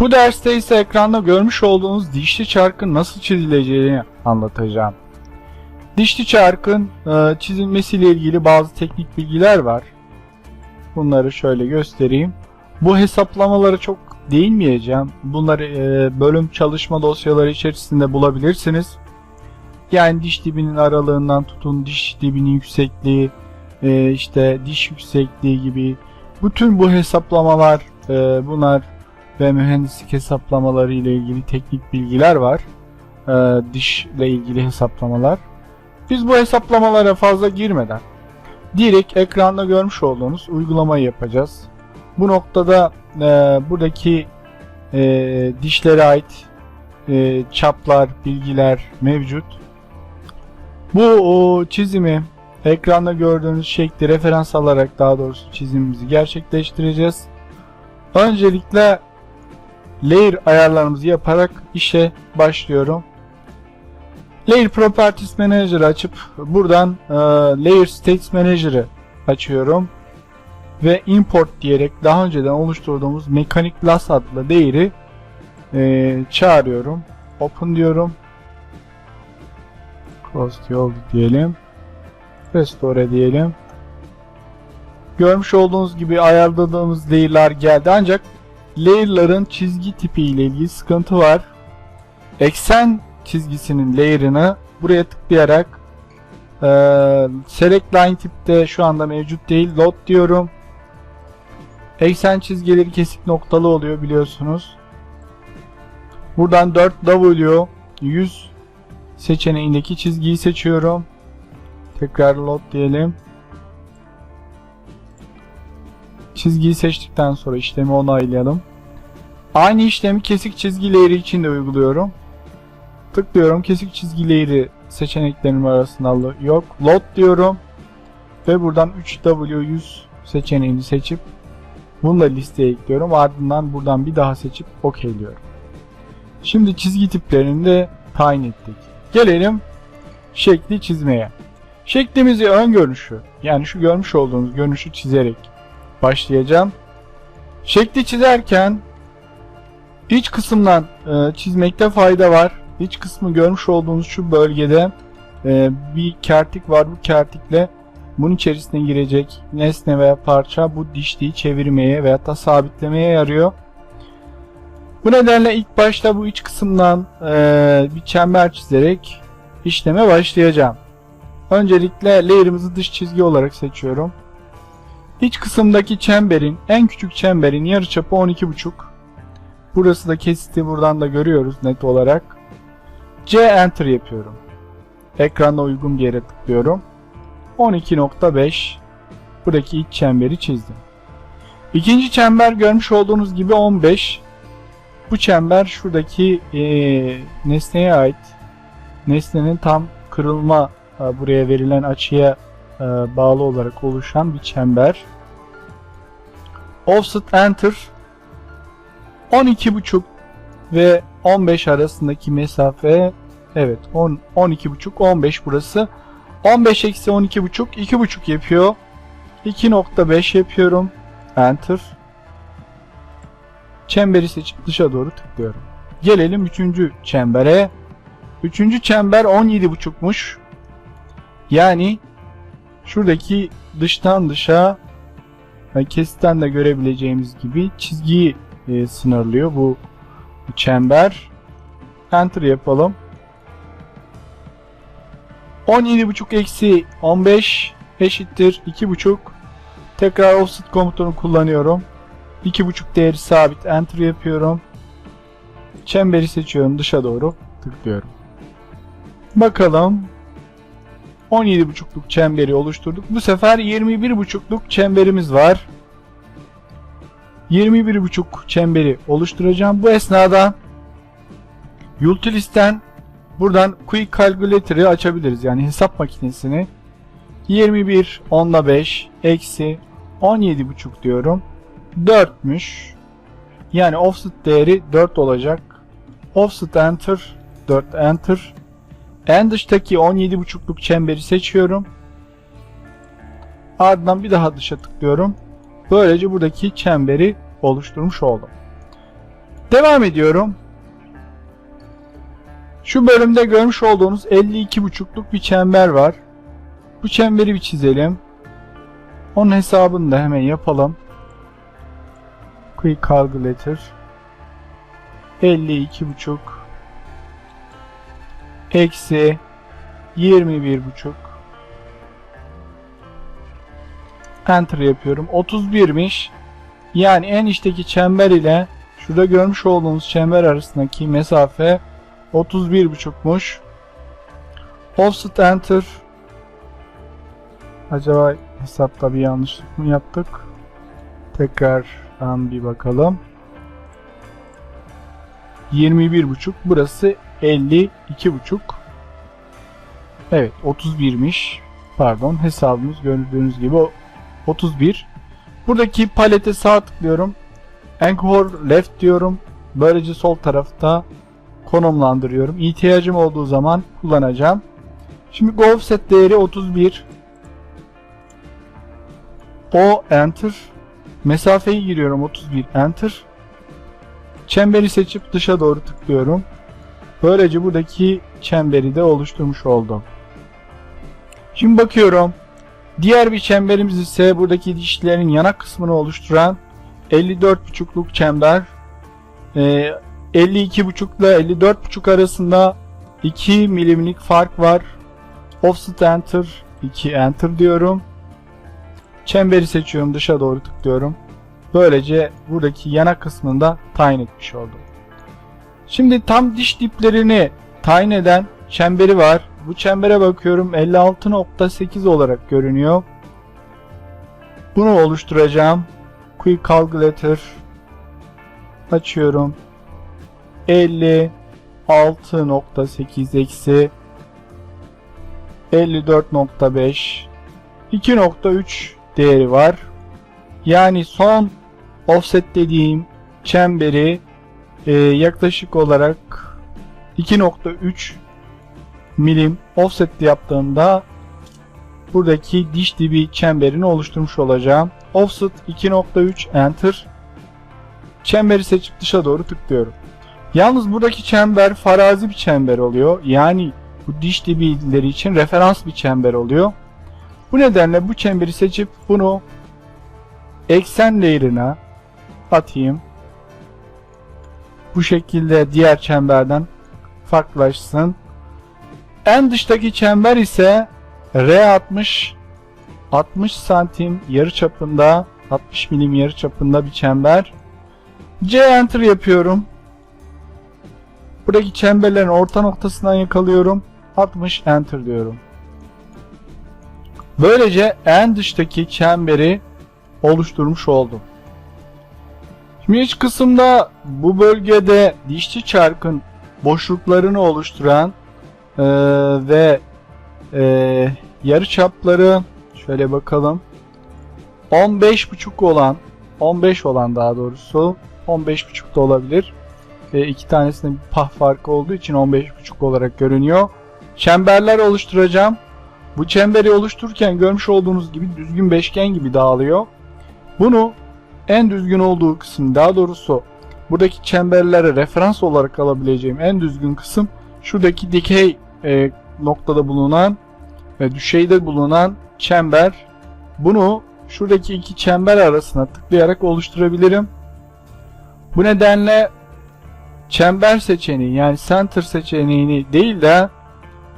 Bu derste ise ekranda görmüş olduğunuz dişli çarkın nasıl çizileceğini anlatacağım. Dişli çarkın e, çizilmesiyle ilgili bazı teknik bilgiler var. Bunları şöyle göstereyim. Bu hesaplamaları çok değinmeyeceğim. Bunları e, bölüm çalışma dosyaları içerisinde bulabilirsiniz. Yani diş dibinin aralığından tutun diş dibinin yüksekliği, e, işte diş yüksekliği gibi bütün bu hesaplamalar bunlar ve mühendislik hesaplamaları ile ilgili teknik bilgiler var. E, dişle ilgili hesaplamalar. Biz bu hesaplamalara fazla girmeden direkt ekranda görmüş olduğunuz uygulamayı yapacağız. Bu noktada e, buradaki e, dişlere ait e, çaplar, bilgiler mevcut. Bu o, çizimi ekranda gördüğünüz şekli referans alarak daha doğrusu çizimimizi gerçekleştireceğiz. Öncelikle layer ayarlarımızı yaparak işe başlıyorum. Layer Properties Manager'ı açıp buradan e, Layer States Manager'ı açıyorum ve import diyerek daha önceden oluşturduğumuz Mechanic Class adlı değeri e, çağırıyorum. Open diyorum. Close oldu diyelim. Restore diyelim. Görmüş olduğunuz gibi ayarladığımız layer'lar geldi ancak layer'ların çizgi tipi ile ilgili sıkıntı var. Eksen çizgisinin layer'ını buraya tıklayarak e, select line tipte şu anda mevcut değil. Load diyorum. Eksen çizgileri kesik noktalı oluyor biliyorsunuz. Buradan 4W 100 seçeneğindeki çizgiyi seçiyorum. Tekrar load diyelim. Çizgiyi seçtikten sonra işlemi onaylayalım. Aynı işlemi kesik çizgi layeri için de uyguluyorum. Tıklıyorum. Kesik çizgi layeri seçeneklerim arasında yok. Load diyorum. Ve buradan 3W100 seçeneğini seçip bunu da listeye ekliyorum. Ardından buradan bir daha seçip OK diyorum. Şimdi çizgi tiplerini de tayin ettik. Gelelim şekli çizmeye. Şeklimizi ön görünüşü yani şu görmüş olduğunuz görünüşü çizerek başlayacağım. Şekli çizerken iç kısımdan e, çizmekte fayda var. İç kısmı görmüş olduğunuz şu bölgede e, bir kertik var. Bu kertikle bunun içerisine girecek nesne veya parça bu dişliği çevirmeye veya da sabitlemeye yarıyor. Bu nedenle ilk başta bu iç kısımdan e, bir çember çizerek işleme başlayacağım. Öncelikle layer'ımızı dış çizgi olarak seçiyorum. İç kısımdaki çemberin, en küçük çemberin yarıçapı 12,5. Burası da kesiti buradan da görüyoruz net olarak. C Enter yapıyorum. Ekranda uygun bir yere tıklıyorum. 12.5 Buradaki iç çemberi çizdim. İkinci çember görmüş olduğunuz gibi 15. Bu çember şuradaki e, nesneye ait. Nesnenin tam kırılma e, buraya verilen açıya e, bağlı olarak oluşan bir çember. Offset Enter 12.5 ve 15 arasındaki mesafe evet 10 12.5 15 burası 15 eksi 12.5 2.5 yapıyor 2.5 yapıyorum Enter çemberi seçip dışa doğru tıklıyorum gelelim 3. çembere 3. çember 17.5'muş yani şuradaki dıştan dışa yani kesitten de görebileceğimiz gibi çizgiyi e, sınırlıyor bu çember. Enter yapalım. 17.5 eksi 15 eşittir 2.5 tekrar offset komutunu kullanıyorum. 2.5 değeri sabit enter yapıyorum. Çemberi seçiyorum dışa doğru tıklıyorum. Bakalım 17.5'luk çemberi oluşturduk. Bu sefer 21.5'luk çemberimiz var. 21.5 çemberi oluşturacağım. Bu esnada Utilist'ten buradan Quick Calculator'ı açabiliriz. Yani hesap makinesini 21 onda 5 eksi 17.5 diyorum. 4'müş. Yani offset değeri 4 olacak. Offset enter 4 enter. En dıştaki 17.5'luk çemberi seçiyorum. Ardından bir daha dışa tıklıyorum. Böylece buradaki çemberi oluşturmuş oldum. Devam ediyorum. Şu bölümde görmüş olduğunuz 52,5'luk bir çember var. Bu çemberi bir çizelim. Onun hesabını da hemen yapalım. Quick Calculator 52,5 eksi 21,5 Enter yapıyorum. 31'miş. Yani en içteki çember ile şurada görmüş olduğunuz çember arasındaki mesafe 31,5'muş. Offset Enter. Acaba hesapta bir yanlışlık mı yaptık? Tekrardan bir bakalım. 21,5 burası 52,5 Evet 31'miş. Pardon hesabımız gördüğünüz gibi o 31. Buradaki palete sağ tıklıyorum. Anchor left diyorum. Böylece sol tarafta konumlandırıyorum. İhtiyacım olduğu zaman kullanacağım. Şimdi go offset değeri 31. O enter. Mesafeyi giriyorum 31 enter. Çemberi seçip dışa doğru tıklıyorum. Böylece buradaki çemberi de oluşturmuş oldum. Şimdi bakıyorum. Diğer bir çemberimiz ise buradaki dişlerin yanak kısmını oluşturan 54,5'luk çember. Ee, 52,5 ile 54,5 arasında 2 milimlik fark var. Offset enter 2 enter diyorum. Çemberi seçiyorum dışa doğru tıklıyorum. Böylece buradaki yanak kısmında tayin etmiş oldum. Şimdi tam diş diplerini tayin eden çemberi var. Bu çembere bakıyorum 56.8 olarak görünüyor. Bunu oluşturacağım. Quick Calculator açıyorum. 56.8 eksi 54.5 2.3 değeri var. Yani son offset dediğim çemberi e, yaklaşık olarak 2.3 milim offset yaptığımda buradaki diş dibi çemberini oluşturmuş olacağım. Offset 2.3 enter. Çemberi seçip dışa doğru tıklıyorum. Yalnız buradaki çember farazi bir çember oluyor. Yani bu diş dibileri için referans bir çember oluyor. Bu nedenle bu çemberi seçip bunu eksen layer'ına atayım. Bu şekilde diğer çemberden farklılaşsın. En dıştaki çember ise R60 60 santim yarı çapında 60 milim yarı çapında bir çember. C enter yapıyorum. Buradaki çemberlerin orta noktasından yakalıyorum. 60 enter diyorum. Böylece en dıştaki çemberi oluşturmuş oldum. Şimdi iç kısımda bu bölgede dişçi çarkın boşluklarını oluşturan ee, ve e, yarı çapları şöyle bakalım 15.5 olan 15 olan daha doğrusu 15.5 da olabilir. E, iki tanesinde bir pah farkı olduğu için 15.5 olarak görünüyor. Çemberler oluşturacağım. Bu çemberi oluştururken görmüş olduğunuz gibi düzgün beşgen gibi dağılıyor. Bunu en düzgün olduğu kısım daha doğrusu buradaki çemberlere referans olarak alabileceğim en düzgün kısım şuradaki dikey e, noktada bulunan ve düşeyde bulunan çember. Bunu şuradaki iki çember arasına tıklayarak oluşturabilirim. Bu nedenle çember seçeneği yani center seçeneğini değil de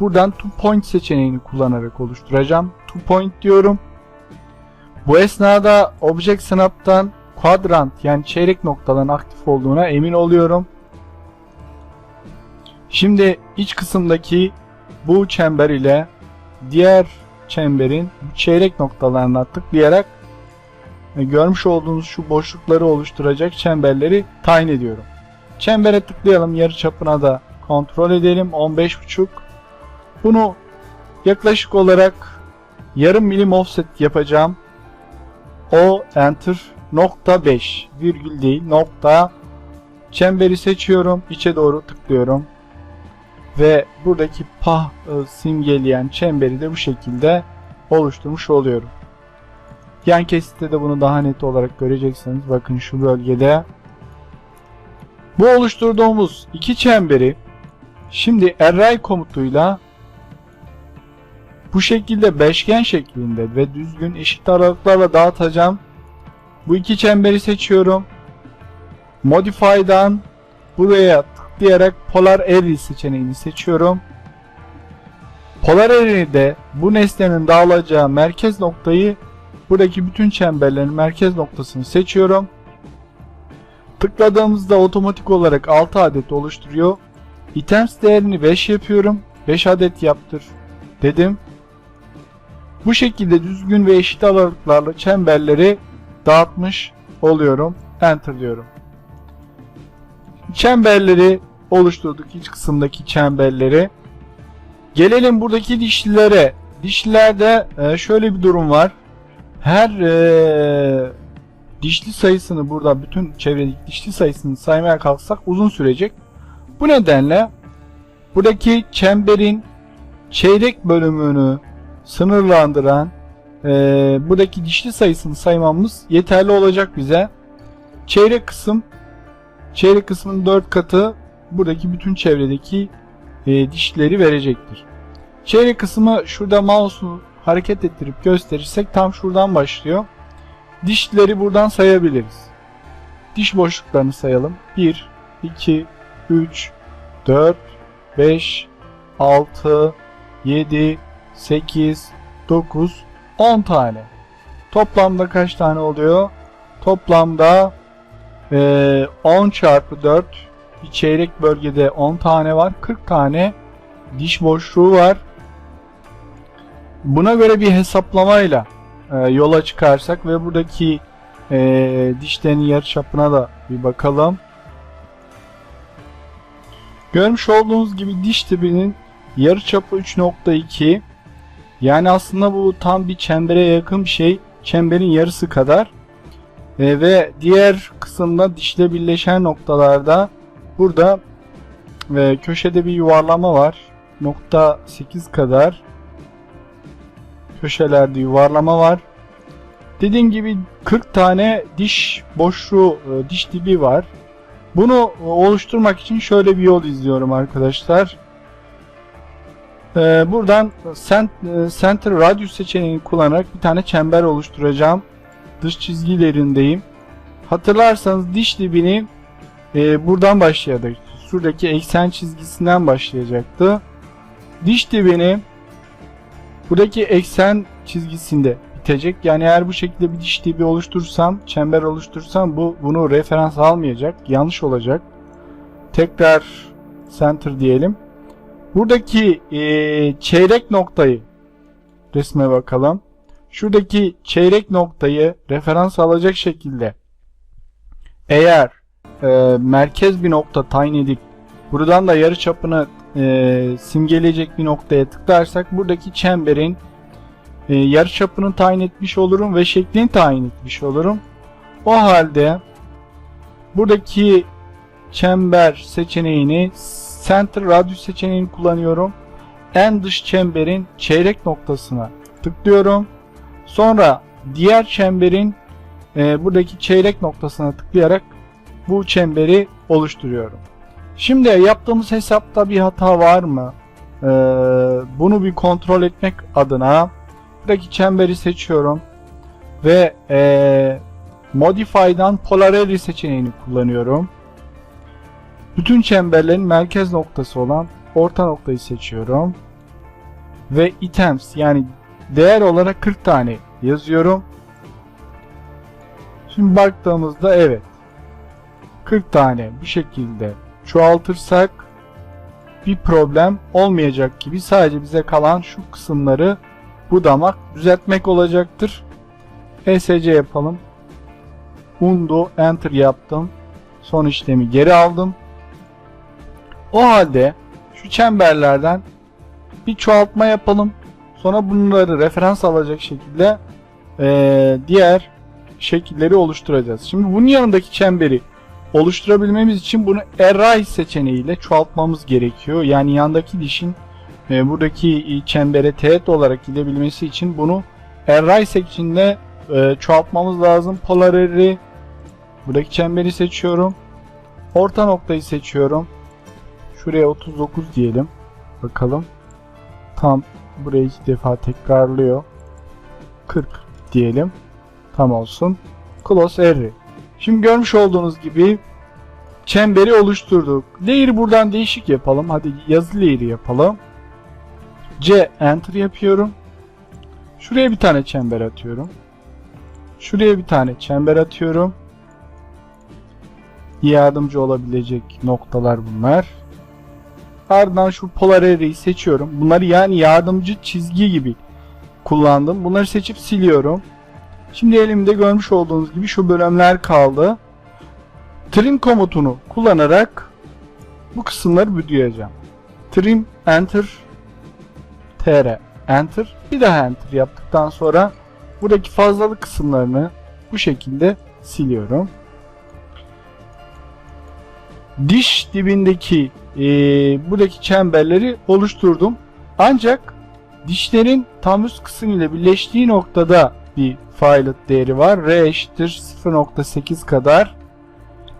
buradan two point seçeneğini kullanarak oluşturacağım. Two point diyorum. Bu esnada Object Snap'tan quadrant yani çeyrek noktaların aktif olduğuna emin oluyorum. Şimdi iç kısımdaki bu çember ile diğer çemberin çeyrek noktalarına tıklayarak e, görmüş olduğunuz şu boşlukları oluşturacak çemberleri tayin ediyorum. Çembere tıklayalım. Yarı çapına da kontrol edelim. 15.5 Bunu yaklaşık olarak yarım milim offset yapacağım. O enter nokta 5 virgül değil nokta çemberi seçiyorum. içe doğru tıklıyorum. Ve buradaki pah e, simgeleyen çemberi de bu şekilde oluşturmuş oluyorum. Yan kesitte de bunu daha net olarak göreceksiniz. Bakın şu bölgede Bu oluşturduğumuz iki çemberi şimdi array komutuyla bu şekilde beşgen şeklinde ve düzgün eşit aralıklarla dağıtacağım. Bu iki çemberi seçiyorum. Modify'dan buraya tıklayarak Polar Array seçeneğini seçiyorum. Polar Array'de bu nesnenin dağılacağı merkez noktayı buradaki bütün çemberlerin merkez noktasını seçiyorum. Tıkladığımızda otomatik olarak 6 adet oluşturuyor. Items değerini 5 yapıyorum. 5 adet yaptır dedim. Bu şekilde düzgün ve eşit aralıklarla çemberleri dağıtmış oluyorum. Enter diyorum. Çemberleri oluşturduk iç kısımdaki çemberleri. Gelelim buradaki dişlilere. Dişlilerde e, şöyle bir durum var. Her e, dişli sayısını burada bütün çevredeki dişli sayısını saymaya kalksak uzun sürecek. Bu nedenle buradaki çemberin çeyrek bölümünü sınırlandıran e, buradaki dişli sayısını saymamız yeterli olacak bize. Çeyrek kısım çeyrek kısmın 4 katı buradaki bütün çevredeki e, dişleri verecektir. Çeyrek kısmı şurada mouse'u hareket ettirip gösterirsek tam şuradan başlıyor. Dişleri buradan sayabiliriz. Diş boşluklarını sayalım. 1, 2, 3, 4, 5, 6, 7, 8, 9, 10 tane. Toplamda kaç tane oluyor? Toplamda e, 10 çarpı 4 bir çeyrek bölgede 10 tane var. 40 tane diş boşluğu var. Buna göre bir hesaplamayla e, yola çıkarsak ve buradaki e, dişlerin yarıçapına da bir bakalım. Görmüş olduğunuz gibi diş tipinin yarıçapı 3.2 yani aslında bu tam bir çembere yakın bir şey. Çemberin yarısı kadar. E, ve diğer kısımda dişle birleşen noktalarda burada e, köşede bir yuvarlama var. Nokta 8 kadar köşelerde yuvarlama var. Dediğim gibi 40 tane diş boşluğu, e, diş dibi var. Bunu oluşturmak için şöyle bir yol izliyorum arkadaşlar. Ee, buradan e, Center Radius seçeneğini kullanarak bir tane çember oluşturacağım. Dış çizgilerindeyim. Hatırlarsanız diş dibini e, buradan başlayarak şuradaki eksen çizgisinden başlayacaktı. Diş dibini buradaki eksen çizgisinde bitecek. Yani eğer bu şekilde bir diş dibi oluşturursam, çember oluşturursam bu bunu referans almayacak. Yanlış olacak. Tekrar center diyelim. Buradaki e, çeyrek noktayı resme bakalım. Şuradaki çeyrek noktayı referans alacak şekilde eğer e, merkez bir nokta tayin edip buradan da yarı çapını e, simgeleyecek bir noktaya tıklarsak buradaki çemberin e, yarı çapını tayin etmiş olurum ve şeklini tayin etmiş olurum. O halde buradaki çember seçeneğini Center Radius seçeneğini kullanıyorum. En dış çemberin çeyrek noktasına tıklıyorum. Sonra diğer çemberin e, buradaki çeyrek noktasına tıklayarak bu çemberi oluşturuyorum. Şimdi yaptığımız hesapta bir hata var mı? Ee, bunu bir kontrol etmek adına buradaki çemberi seçiyorum ve e, Modify'dan Polarity seçeneğini kullanıyorum. Bütün çemberlerin merkez noktası olan orta noktayı seçiyorum. Ve items yani değer olarak 40 tane yazıyorum. Şimdi baktığımızda evet 40 tane bu şekilde çoğaltırsak bir problem olmayacak gibi sadece bize kalan şu kısımları budamak, düzeltmek olacaktır. ESC yapalım. Undo Enter yaptım. Son işlemi geri aldım. O halde şu çemberlerden bir çoğaltma yapalım. Sonra bunları referans alacak şekilde e, diğer şekilleri oluşturacağız. Şimdi bunun yanındaki çemberi oluşturabilmemiz için bunu array seçeneğiyle çoğaltmamız gerekiyor. Yani yandaki dişin e, buradaki çembere teğet olarak gidebilmesi için bunu array seçeneğinde e, çoğaltmamız lazım. Polar array buradaki çemberi seçiyorum. Orta noktayı seçiyorum. Şuraya 39 diyelim. Bakalım. Tam buraya iki defa tekrarlıyor. 40 diyelim. Tam olsun. Close Area. Şimdi görmüş olduğunuz gibi çemberi oluşturduk. Layer'ı buradan değişik yapalım. Hadi yazı layer'ı yapalım. C enter yapıyorum. Şuraya bir tane çember atıyorum. Şuraya bir tane çember atıyorum. Yardımcı olabilecek noktalar bunlar. Ardından şu polar array'i seçiyorum. Bunları yani yardımcı çizgi gibi kullandım. Bunları seçip siliyorum. Şimdi elimde görmüş olduğunuz gibi şu bölümler kaldı. Trim komutunu kullanarak bu kısımları büdüyeceğim. Trim enter tr enter bir daha enter yaptıktan sonra buradaki fazlalık kısımlarını bu şekilde siliyorum. Diş dibindeki e, buradaki çemberleri oluşturdum. Ancak dişlerin tam üst kısım ile birleştiği noktada bir filet değeri var. R eşittir 0.8 kadar.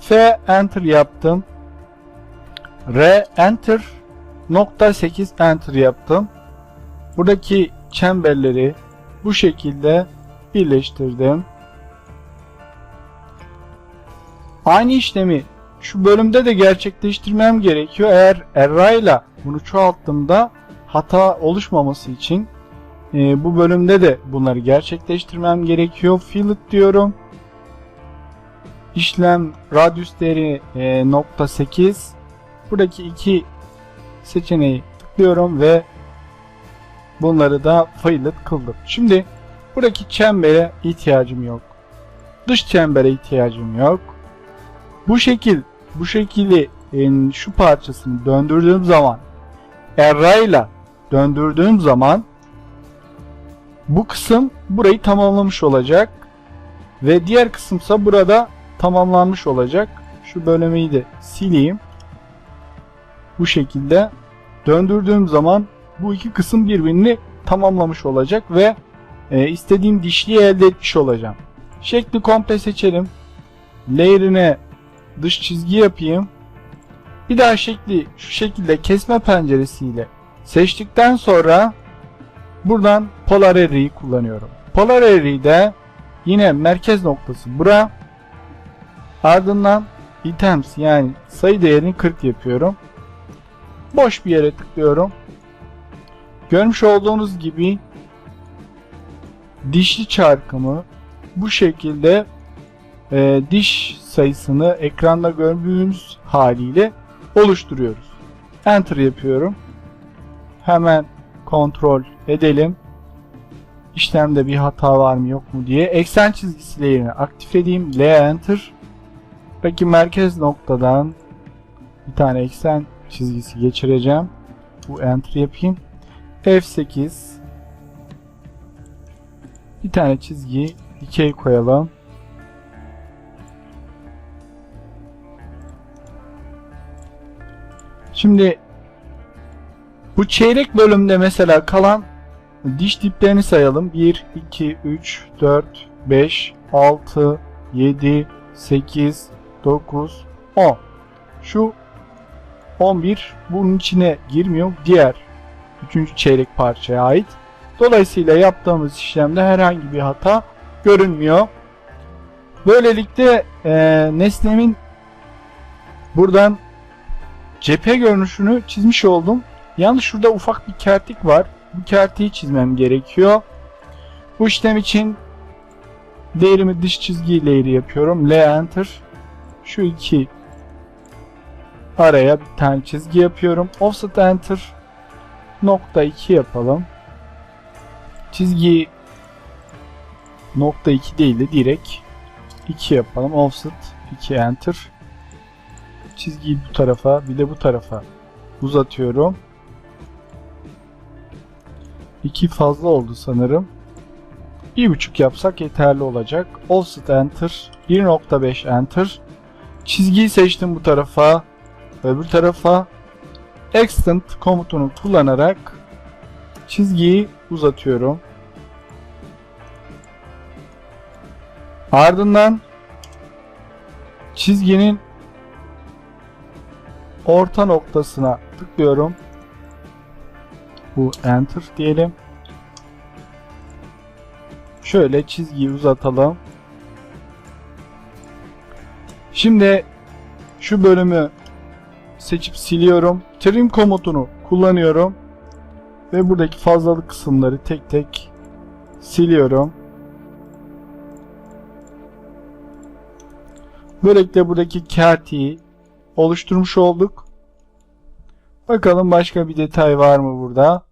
F enter yaptım. R enter nokta 8 enter yaptım. Buradaki çemberleri bu şekilde birleştirdim. Aynı işlemi şu bölümde de gerçekleştirmem gerekiyor. Eğer array ile bunu çoğalttığımda hata oluşmaması için e, bu bölümde de bunları gerçekleştirmem gerekiyor. Fillet diyorum. İşlem radius değeri e, nokta 8. Buradaki iki seçeneği tıklıyorum ve bunları da fillet kıldım. Şimdi buradaki çembere ihtiyacım yok. Dış çembere ihtiyacım yok. Bu şekil bu şekilde e, şu parçasını döndürdüğüm zaman array ile döndürdüğüm zaman bu kısım burayı tamamlamış olacak. Ve diğer kısımsa burada tamamlanmış olacak. Şu bölmeyi de sileyim. Bu şekilde döndürdüğüm zaman bu iki kısım birbirini tamamlamış olacak ve e, istediğim dişliği elde etmiş olacağım. Şekli komple seçelim. Layer'ine dış çizgi yapayım. Bir daha şekli şu şekilde kesme penceresiyle seçtikten sonra buradan Polar Array'i kullanıyorum. Polar Array'de yine merkez noktası bura. Ardından items yani sayı değerini 40 yapıyorum. Boş bir yere tıklıyorum. Görmüş olduğunuz gibi dişli çarkımı bu şekilde e, diş sayısını ekranda gördüğümüz haliyle oluşturuyoruz. Enter yapıyorum. Hemen kontrol edelim. İşlemde bir hata var mı yok mu diye. Eksen çizgisi yerini aktif edeyim. L enter. Peki merkez noktadan bir tane eksen çizgisi geçireceğim. Bu enter yapayım. F8 bir tane çizgi dikey koyalım. Şimdi bu çeyrek bölümde mesela kalan diş diplerini sayalım. 1, 2, 3, 4, 5, 6, 7, 8, 9, 10. Şu 11 bunun içine girmiyor. Diğer 3. çeyrek parçaya ait. Dolayısıyla yaptığımız işlemde herhangi bir hata görünmüyor. Böylelikle e, nesnemin buradan cephe görünüşünü çizmiş oldum. Yalnız şurada ufak bir kertik var. Bu kertiği çizmem gerekiyor. Bu işlem için değerimi dış çizgi layer'ı yapıyorum. L enter. Şu iki araya bir tane çizgi yapıyorum. Offset enter. Nokta 2 yapalım. Çizgiyi nokta 2 değil de direkt 2 yapalım. Offset 2 enter. Çizgiyi bu tarafa bir de bu tarafa uzatıyorum. 2 fazla oldu sanırım. 1.5 yapsak yeterli olacak. Offset enter. 1.5 enter. Çizgiyi seçtim bu tarafa. Öbür tarafa. Extend komutunu kullanarak çizgiyi uzatıyorum. Ardından çizginin orta noktasına tıklıyorum. Bu enter diyelim. Şöyle çizgiyi uzatalım. Şimdi şu bölümü seçip siliyorum. Trim komutunu kullanıyorum. Ve buradaki fazlalık kısımları tek tek siliyorum. Böylelikle buradaki kertiği oluşturmuş olduk. Bakalım başka bir detay var mı burada?